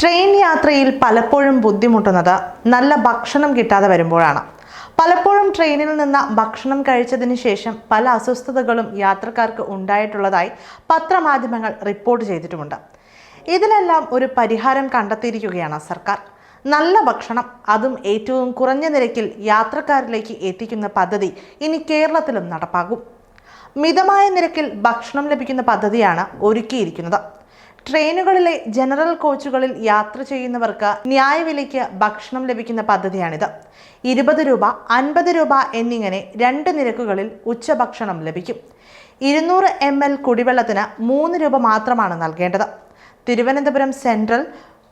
Train യാത്രയിൽ പലപ്പോഴും ബുദ്ധിമുട്ടുന്നത് നല്ല ഭക്ഷണം കിട്ടാതെ വരുമ്പോഴാണ്. പലപ്പോഴും ട്രെയിനിൽ നിന്ന് ഭക്ഷണം കഴിച്ചതിന് ശേഷം പല അസ്വസ്ഥതകളും യാത്രക്കാർക്ക് ഉണ്ടായിട്ടുള്ളതായി പത്രമാധ്യമങ്ങൾ റിപ്പോർട്ട് ചെയ്തിട്ടുമുണ്ട്. ഇതിനെല്ലാം ഒരു പരിഹാരം കണ്ടെത്തിയിരിക്കുകയാണ് സർക്കാർ. നല്ല ഭക്ഷണം അതും ഏറ്റവും കുറഞ്ഞ നിരക്കിൽ യാത്രക്കാരിലേക്ക് എത്തിക്കുന്ന പദ്ധതി ഇനി കേരളത്തിലും നടപ്പാകും. മിതമായ നിരക്കിൽ ഭക്ഷണം ലഭിക്കുന്ന പദ്ധതിയാണ് ഒരുക്കിയിരിക്കുന്നത്. ട്രെയിനുകളിലെ ജനറൽ കോച്ചുകളിൽ യാത്ര ചെയ്യുന്നവർക്ക് ന്യായവിലയ്ക്ക് ഭക്ഷണം ലഭിക്കുന്ന പദ്ധതിയാണിത്. ഇരുപത് രൂപ അൻപത് രൂപ എന്നിങ്ങനെ രണ്ട് നിരക്കുകളിൽ ഉച്ചഭക്ഷണം ലഭിക്കും. ഇരുന്നൂറ് എം എൽ കുടിവെള്ളത്തിന് മൂന്ന് രൂപ മാത്രമാണ് നൽകേണ്ടത്. Thiruvananthapuram central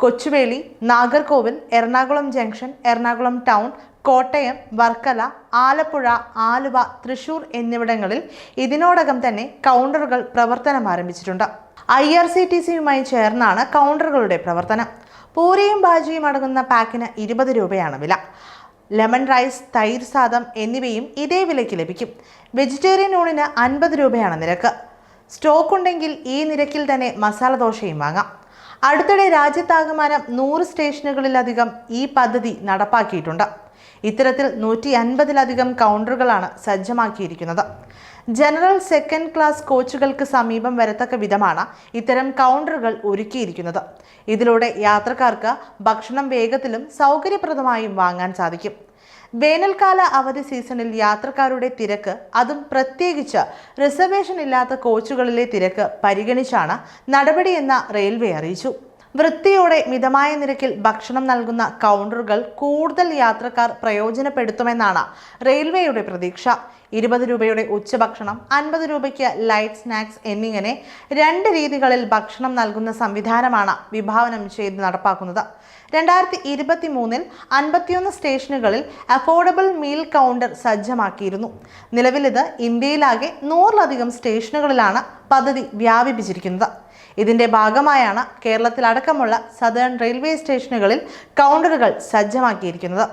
Kochuveli Nagercoil Ernakulam junction Ernakulam town Kottayam Varkala Alappuzha Aluva Thrissur എന്നിവിടങ്ങളിൽ ഇതിനോടകം തന്നെ കൗണ്ടറുകൾ പ്രവർത്തനം ആരംഭിച്ചിട്ടുണ്ട്. ഐ ആർ സി ടി സിയുമായി ചേർന്നാണ് കൗണ്ടറുകളുടെ പ്രവർത്തനം. പൂരിയും ബാജിയും അടങ്ങുന്ന പാക്കിന് ഇരുപത് രൂപയാണ് വില. ലെമൺ റൈസ് തൈര് സാദം എന്നിവയും ഇതേ വിലയ്ക്ക് ലഭിക്കും. വെജിറ്റേറിയൻ ഊണിന് അൻപത് രൂപയാണ് നിരക്ക്. സ്റ്റോക്ക് ഉണ്ടെങ്കിൽ ഈ നിരക്കിൽ തന്നെ മസാല ദോശയും വാങ്ങാം. അടുത്തിടെ രാജ്യത്താകമാനം നൂറ് സ്റ്റേഷനുകളിലധികം ഈ പദ്ധതി നടപ്പാക്കിയിട്ടുണ്ട്. ഇത്തരത്തിൽ നൂറ്റി അൻപതിലധികം കൗണ്ടറുകളാണ് സജ്ജമാക്കിയിരിക്കുന്നത്. ജനറൽ സെക്കൻഡ് ക്ലാസ് കോച്ചുകൾക്ക് സമീപം വരത്തക്ക വിധമാണ് ഇത്തരം കൗണ്ടറുകൾ ഒരുക്കിയിരിക്കുന്നത്. ഇതിലൂടെ യാത്രക്കാർക്ക് ഭക്ഷണം വേഗത്തിലും സൗകര്യപ്രദമായും വാങ്ങാൻ സാധിക്കും. വേനൽക്കാല അവധി സീസണിൽ യാത്രക്കാരുടെ തിരക്ക് അതും പ്രത്യേകിച്ച് റിസർവേഷൻ ഇല്ലാത്ത കോച്ചുകളിലെ തിരക്ക് പരിഗണിച്ചാണ് നടപടിയെന്ന് റെയിൽവേ അറിയിച്ചു. വൃത്തിയോടെ മിതമായ നിരക്കിൽ ഭക്ഷണം നൽകുന്ന കൗണ്ടറുകൾ കൂടുതൽ യാത്രക്കാർ പ്രയോജനപ്പെടുത്തുമെന്നാണ് റെയിൽവേയുടെ പ്രതീക്ഷ. ഇരുപത് രൂപയുടെ ഉച്ചഭക്ഷണം അൻപത് രൂപയ്ക്ക് ലൈറ്റ് സ്നാക്സ് എന്നിങ്ങനെ രണ്ട് രീതികളിൽ ഭക്ഷണം നൽകുന്ന സംവിധാനമാണ് വിഭാവനം ചെയ്ത് നടപ്പാക്കുന്നത്. രണ്ടായിരത്തി ഇരുപത്തി മൂന്നിൽ അൻപത്തിയൊന്ന് സ്റ്റേഷനുകളിൽ അഫോർഡബിൾ മീൽ കൗണ്ടർ സജ്ജമാക്കിയിരുന്നു. നിലവിലിത് ഇന്ത്യയിലാകെ നൂറിലധികം സ്റ്റേഷനുകളിലാണ് പദ്ധതി വ്യാപിപ്പിച്ചിരിക്കുന്നത്. ഇതിന്റെ ഭാഗമായാണ് കേരളത്തിലടക്കമുള്ള സദേൺ റെയിൽവേ സ്റ്റേഷനുകളിൽ കൗണ്ടറുകൾ സജ്ജമാക്കിയിരിക്കുന്നത്.